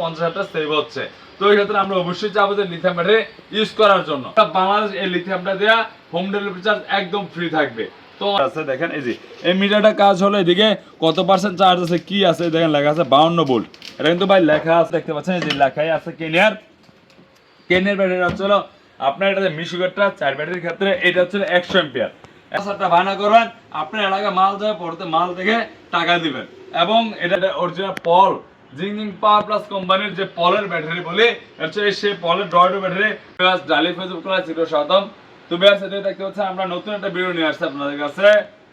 পঞ্চাশ হাজার সেভ হচ্ছে। তো এই ক্ষেত্রে আমরা অবশ্যই চাবো যে ইউজ করার জন্য। বাংলাদেশ এই লিথিয়ামটা দেওয়া হোম ডেলিভারি চার্জ একদম ফ্রি থাকবে। তো দেখেন, এই কাজ এদিকে কত পার্সেন্ট চার্জ আছে, কি আছে লেখা আছে কিন্তু ভাই লেখা আছে, দেখতে পাচ্ছেন যে লেখাই আছে কেনিয়ার। হলো আপনার এটা চার ব্যাটারির ক্ষেত্রে এটা হচ্ছে একশো এম্পিয়ার করবেন, আপনার এলাকায় মাল দেবে পড়তে মাল দেখে টাকা দিবেন। এবং এটা অরিজিনাল পল জিংজিং পাওয়ার প্লাস কোম্পানির যে পলের ব্যাটারি বলে সেই পলের ড্রয়েড ব্যাটারি প্লাস সাদম তো ব্যাস এটা দেখতে পাচ্ছেন, আমরা নতুন একটা ভিডিও নিয়ে আসছি আপনাদের কাছে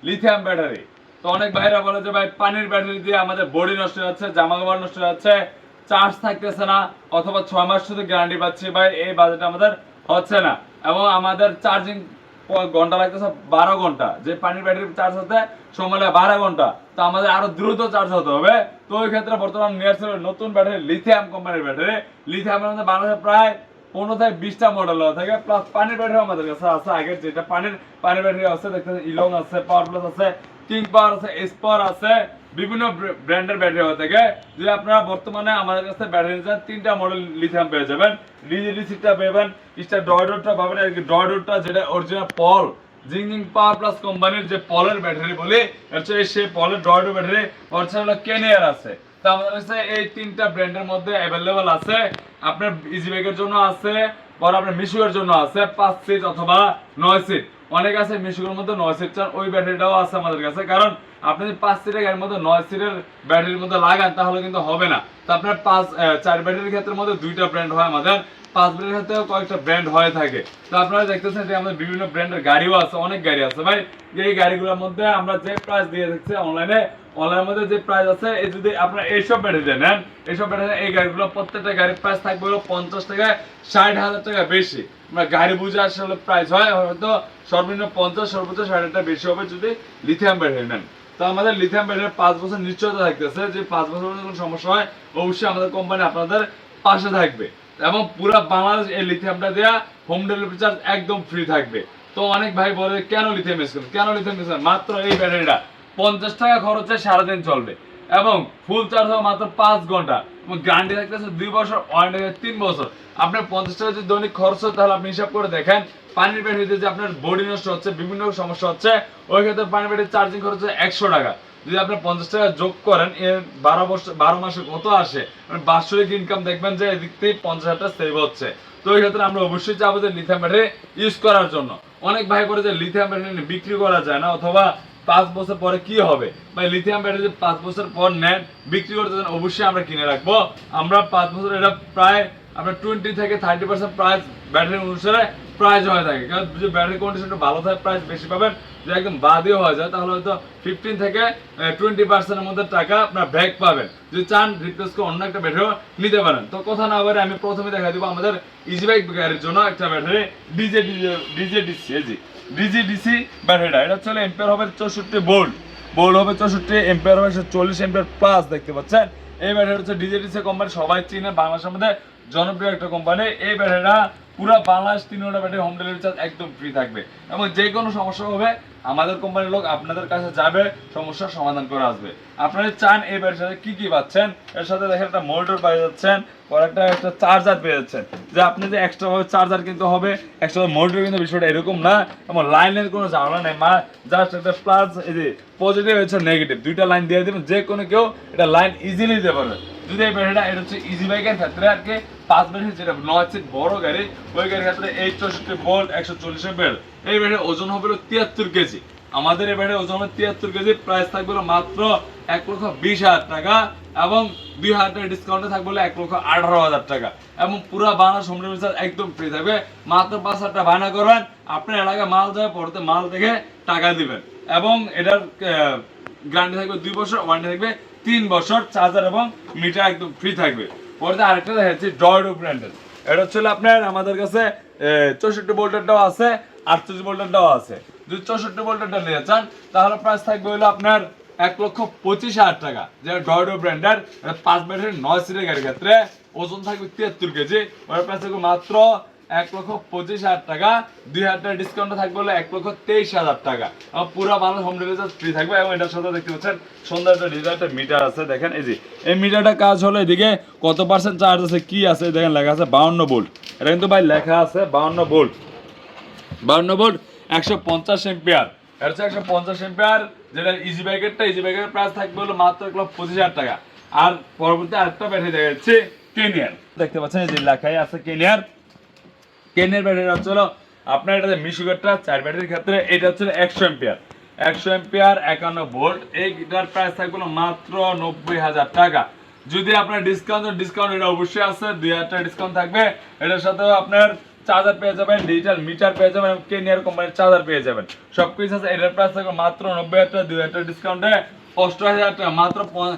লিথিয়াম ব্যাটারি তো অনেক ভাইরা বলে যে, ভাই, পানির ব্যাটারি দিয়ে আমাদের বডি নষ্ট হয়ে যাচ্ছে জামা কাপড় নষ্ট হয়ে যাচ্ছে চার্জ থাকতেছে না, অথবা ছয় মাস শুধু গ্যারান্টি পাচ্ছি, ভাই, এই বাজেট আমাদের হচ্ছে না। এবং আমাদের চার্জিং ঘণ্টা লাগতেছে বারো ঘণ্টা। যে পানির ব্যাটারি চার্জ হতে সময় লাগে বারো ঘণ্টা। তো আমাদের আরও দ্রুত চার্জ হতে হবে। তো ওই ক্ষেত্রে বর্তমান নিয়ে নতুন ব্যাটারি লিথিয়াম কোম্পানির ব্যাটারি লিথিয়ামের মধ্যে বাংলাদেশে প্রায় পনেরো থেকে বিশটা মডেল থাকে। প্লাস পানির ব্যাটারি আমাদের কাছে আছে। আগের যেটা পানির পানির ব্যাটারি আছে দেখতে ইলং আছে পাওয়ার প্লাস আছে। কিং পাওয়ার আছে এসপাওয়ার আছে, বিভিন্ন ব্র্যান্ডের ব্যাটারি হয়ে থাকে। যে আপনারা বর্তমানে আমাদের কাছে ব্যাটারি চান, তিনটা মডেল লিথিয়াম পেয়ে যাবেন। ডিজিডিসিটা পেবেন স্টার ডয়ডোরটা পাবেন, আর কি ডয়ডোরটা যেটা অরিজিনাল পল জিংজিং পাওয়ার প্লাস কোম্পানির যে পলের ব্যাটারি বলি হচ্ছে সেই পলের ডয়ডো ব্যাটারি হলো কেনিয়ার আছে। তো আমাদের কাছে এই তিনটা ব্র্যান্ডের মধ্যে অ্যাভেলেবল আছে। আপনার ইজি ব্যাগের জন্য আছে, পর আপনার মিশুকের জন্য আছে, পাঁচ সিট অথবা নয় সিট অনেক আছে মিশুকের মধ্যে নয় সিট চান, ওই ব্যাটারিটাও আছে আমাদের কাছে। কারণ আপনি যদি পাঁচ সিটের গাড়ির মধ্যে নয় সিটের ব্যাটারির মধ্যে লাগান, তাহলে কিন্তু হবে না। তো আপনার পাঁচ চার ব্যাটারির ক্ষেত্রে মধ্যে দুইটা ব্র্যান্ড হয় আমাদের। পাঁচ ব্র্যান্ডের কয়েকটা ব্র্যান্ড হয়ে থাকে। তো আপনারা দেখতেছেন যে আমাদের বিভিন্ন ব্র্যান্ডের গাড়িও আছে, অনেক গাড়ি আছে। ভাই, এই গাড়িগুলোর মধ্যে আমরা যে প্রাইস দিয়ে দেখছি অনলাইনে অনলাইনের মধ্যে যে প্রাইস আছে, এই যদি আপনারা এইসব ব্যাটারি নেন এইসব ব্যাটারি এই গাড়িগুলো প্রত্যেকটা গাড়ির প্রাইস থাকবে পঞ্চাশ থেকে ষাট হাজার টাকা বেশি। আমরা গাড়ি বুঝে আসলে প্রাইস হয়, হয়তো সর্বনিম্ন পঞ্চাশ, সর্বোচ্চ ষাট হাজার বেশি হবে যদি লিথিয়াম ব্যাটারি নেন। তো আমাদের লিথিয়াম ব্যাটারি পাঁচ বছর নিশ্চয়তা থাকতেছে। যে পাঁচ বছর কোনো সমস্যা হয়, অবশ্যই আমাদের কোম্পানি আপনাদের পাশে থাকবে। এবং পুরো বাংলাদেশ এই লিথিয়ামটা দেওয়া হোম ডেলিভারি চার্জ একদম ফ্রি থাকবে। তো অনেক ভাই বলে, কেন লিথিয়াম ইউজ করবেন কেন লিথিয়াম ইউজ মাত্র এই ব্যাটারিটা। পঞ্চাশ টাকা খরচে সারাদিন চলবে। এবং ফুল চার্জ হবে মাত্র পাঁচ ঘণ্টা। এবং গ্যারান্টি থাকতেছে দুই বছর ওয়ারেন্টি তিন বছর। আপনার পঞ্চাশ টাকা যদি দৈনিক খরচ হয়, তাহলে আপনি হিসাব করে দেখেন, পানির ব্যাটারিতে যে আপনার বডি নষ্ট হচ্ছে, বিভিন্ন সমস্যা হচ্ছে, ওই ক্ষেত্রে পানির ব্যাটারি চার্জিং খরচ হচ্ছে একশো টাকা। যদি আপনি পঞ্চাশ টাকা যোগ করেন এর বারো বছর, বারো মাসে কত আসে? মানে বাৎসরিক ইনকাম দেখবেন যে এদিক থেকে পঞ্চাশ হাজার সেভ হচ্ছে। তো এই ক্ষেত্রে আমরা অবশ্যই চাবো যে লিথিয়াম ব্যাটারি ইউজ করার জন্য। অনেক ভাই করে যে লিথিয়াম ব্যাটারি বিক্রি করা যায় না, অথবা পাঁচ বছর পরে কি হবে? ভাই লিথিয়াম ব্যাটারি যদি পাঁচ বছর পর নেন, বিক্রি করতে চান, অবশ্যই আমরা কিনে রাখব। আমরা পাঁচ বছর এটা প্রায় আপনার টোয়েন্টি থেকে থার্টি পার্সেন্ট প্রাইস ব্যাটারি অনুসারে প্রাইস হয়ে থাকে। কারণ যদি ব্যাটারি কন্ডিশনটা ভালো থাকে প্রাইস বেশি পাবেন, যদি একদম বাদিও হয়ে যায়, তাহলে হয়তো ফিফটিন থেকে টোয়েন্টি পার্সেন্টের মধ্যে টাকা আপনার ব্যাক পাবেন। যদি চান রিপ্লেস করে অন্য একটা ব্যাটারিও নিতে পারেন। তো কথা না বলে আমি প্রথমে দেখা দিব আমাদের ইজি বাইক গাড়ির জন্য একটা battery DJ DJ DC G DG DC ব্যাটারিটা এটা হচ্ছে এম্পিয়ার হবে চৌষট্টি বোল্ট বোল্ট হবে চৌষট্টি এম্পিয়ার হবে চল্লিশ এম্পিয়ার প্লাস দেখতে পাচ্ছেন। এই ব্যাটারি হচ্ছে ডিজে ডিসি কোম্পানি সবাই চিনে, বাংলাদেশের মধ্যে জনপ্রিয় একটা কোম্পানি এই ব্যাটারিটা পুরো বাংলাদেশ তিন ঘণ্টা ব্যাটারি হোম ডেলিভারি চার্জ একদম ফ্রি থাকবে। এবং যে কোনো সমস্যা হবে, আমাদের কোম্পানির লোক আপনাদের কাছে যাবে, সমস্যার সমাধান করে আসবে। আপনারা চান এই ব্যাটারির সাথে কি কি পাচ্ছেন? এর সাথে দেখেন একটা মোটর পেয়ে যাচ্ছেন, পর একটা একটা চার্জার পেয়ে যাচ্ছেন। যে আপনি যে এক্সট্রা ভাবে চার্জার কিনতে হবে এক্সট্রা মোটর কিন্তু বিষয়টা এরকম না। এবং লাইনের কোনো ঝামেলা নেই, মা জাস্ট একটা প্লাস এই যে পজিটিভ হচ্ছে নেগেটিভ দুইটা লাইন দিয়ে দেবেন, যে কোনো কেউ এটা লাইন ইজিলি দিতে পারবে। যদি এই ব্যাটারিটা এটা হচ্ছে ইজি বাইকের ক্ষেত্রে আর কি। পাঁচ ব্যাটারি যেটা নয় সিট বড় গাড়ি, ওই গাড়ির ক্ষেত্রে এই চৌষট্টি ভোল্ট একশো চল্লিশের বেল এই ব্যাটারির ওজন হবে তিয়াত্তর কেজি। আমাদের এই ব্যাটারির ওজন হবে তিয়াত্তর কেজি প্রাইস থাকবে মাত্র এক লক্ষ বিশ হাজার টাকা এবং দুই হাজার টাকা ডিসকাউন্টে থাকবে এক লক্ষ আঠারো হাজার টাকা। এবং পুরো বানা চার্জ একদম ফ্রি থাকবে। মাত্র পাঁচ হাজার টাকা বানা করবেন আপনার এলাকায় মাল দেবে পড়তে মাল দেখে টাকা দিবেন। এবং এটার গ্যারান্টি থাকবে দুই বছর ওয়ারেন্টি থাকবে তিন বছর চার্জার এবং মিটার একদম ফ্রি থাকবে। পরে আরেকটা দেখাচ্ছি ডয়েডো ব্র্যান্ডের এটা হচ্ছে আপনার আমাদের কাছে চৌষট্টি ভোল্টেরটাও আছে, আটচল্লিশ ভোল্টেরটাও আছে। যদি চৌষট্টি ভোল্টেরটা নিয়ে চান, তাহলে প্রাইস থাকবে হলো আপনার এক লক্ষ পঁচিশ হাজার টাকা। যেটা ডয়েডো ব্র্যান্ডের পাঁচ ব্যাটারি নয় সিটের গাড়ির ক্ষেত্রে, ওজন থাকবে তিয়াত্তর কেজি। ওর প্রাইস থাকবে মাত্র এক লক্ষ পঁচিশ হাজার টাকা, দুই হাজার টাকা ডিসকাউন্ট থাকবে হলো এক লক্ষ তেইশ হাজার টাকা। পুরো মানুষ হোম ডেলিভারি ফ্রি থাকবে এবং এটার সাথে দেখতে পাচ্ছেন সুন্দর একটা একটা মিটার আছে, দেখেন, এই যে, এই মিটারটা কাজ হলো এদিকে কত পার্সেন্ট চার্জ আছে, কি আছে, দেখেন, লেখা আছে বাউন্ন ভোল্ট এটা কিন্তু ভাই লেখা আছে বাউন্ন ভোল্ট বাউন্ন ভোল্ট একশো পঞ্চাশ এম্পিয়ার এটা হচ্ছে একশো পঞ্চাশ এম্পিয়ার যেটা ইজি ব্যাগেরটা ইজি ব্যাগের প্রাইস থাকবে হলো মাত্র এক লক্ষ পঁচিশ হাজার টাকা। আর পরবর্তী আরেকটা ব্যাটারি দেখা যাচ্ছে কেনিয়ার দেখতে পাচ্ছেন, এই যে লেখাই আছে কেনিয়ার কেনের ব্যাটারি হচ্ছে আপনার এটা মিশুগারটা চার ব্যাটারির ক্ষেত্রে এটা হচ্ছে একশো এম্পিয়ার। একশো এম্পিয়ার একান্ন ভোল্ট, এই গিটার প্রাইস থাকবে মাত্র নব্বই হাজার টাকা। যদি আপনার ডিসকাউন্ট ডিসকাউন্ট এটা অবশ্যই আছে, দুই হাজার ডিসকাউন্ট থাকবে। এটার সাথে আপনার চার্জার পেয়ে যাবেন ডিজিটাল মিটার পেয়ে যাবেন এবং কেনিয়ার কোম্পানির চার্জার পেয়ে যাবেন। সব কিছু আছে, এটার প্রাইস থাকবে মাত্র নব্বই হাজার টাকা, দুই হাজার টাকা ডিসকাউন্টে অষ্টআশি হাজার টাকা, মাত্র পাঁচ